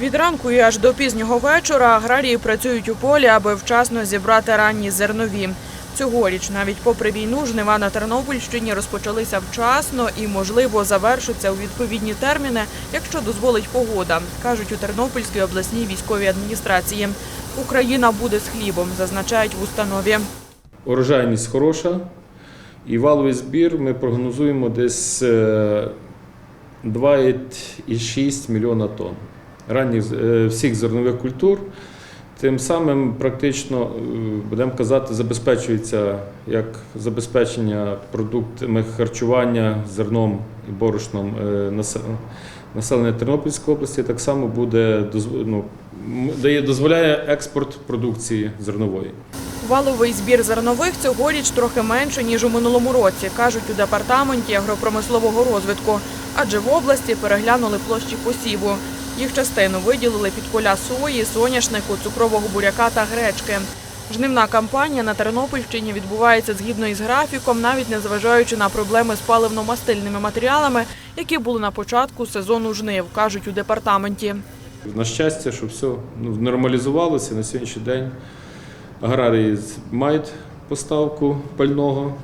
Від ранку і аж до пізнього вечора аграрії працюють у полі, аби вчасно зібрати ранні зернові. Цьогоріч, навіть попри війну, жнива на Тернопільщині розпочалися вчасно і, можливо, завершаться у відповідні терміни, якщо дозволить погода, кажуть у Тернопільській обласній військовій адміністрації. Україна буде з хлібом, зазначають в установі. Урожайність хороша, і валовий збір ми прогнозуємо десь е, 2,6 мільйона тонн ранніх е, всіх зернових культур. Тим самим практично, е, будемо казати, забезпечується як забезпечення продуктами харчування зерном і борошном е, населення Тернопільської області, так само буде ну, дає дозволяє експорт продукції зернової. Валовий збір зернових цьогоріч трохи менше, ніж у минулому році, кажуть у департаменті агропромислового розвитку. Адже в області переглянули площі посіву. Їх частину виділили під поля сої, соняшнику, цукрового буряка та гречки. Жнивна кампанія на Тернопільщині відбувається згідно із графіком, навіть незважаючи на проблеми з паливно-мастильними матеріалами, які були на початку сезону жнив, кажуть у департаменті. На щастя, що все ну, нормалізувалося на сьогоднішній день. Аграрії мають поставку пального,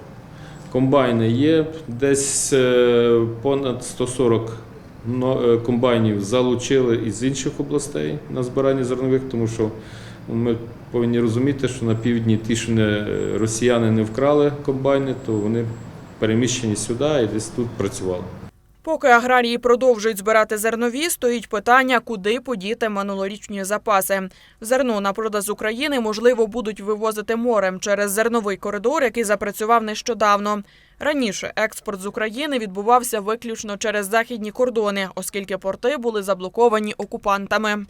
комбайни є. Десь е, понад 140 но- е, комбайнів залучили із інших областей на збирання зернових, тому що ми повинні розуміти, що на півдні ті, що не, е, росіяни не вкрали комбайни, то вони переміщені сюди і десь тут працювали. Поки аграрії продовжують збирати зернові, стоїть питання, куди подіти минулорічні запаси. Зерно на продаж України можливо будуть вивозити морем через зерновий коридор, який запрацював нещодавно. Раніше експорт з України відбувався виключно через західні кордони, оскільки порти були заблоковані окупантами.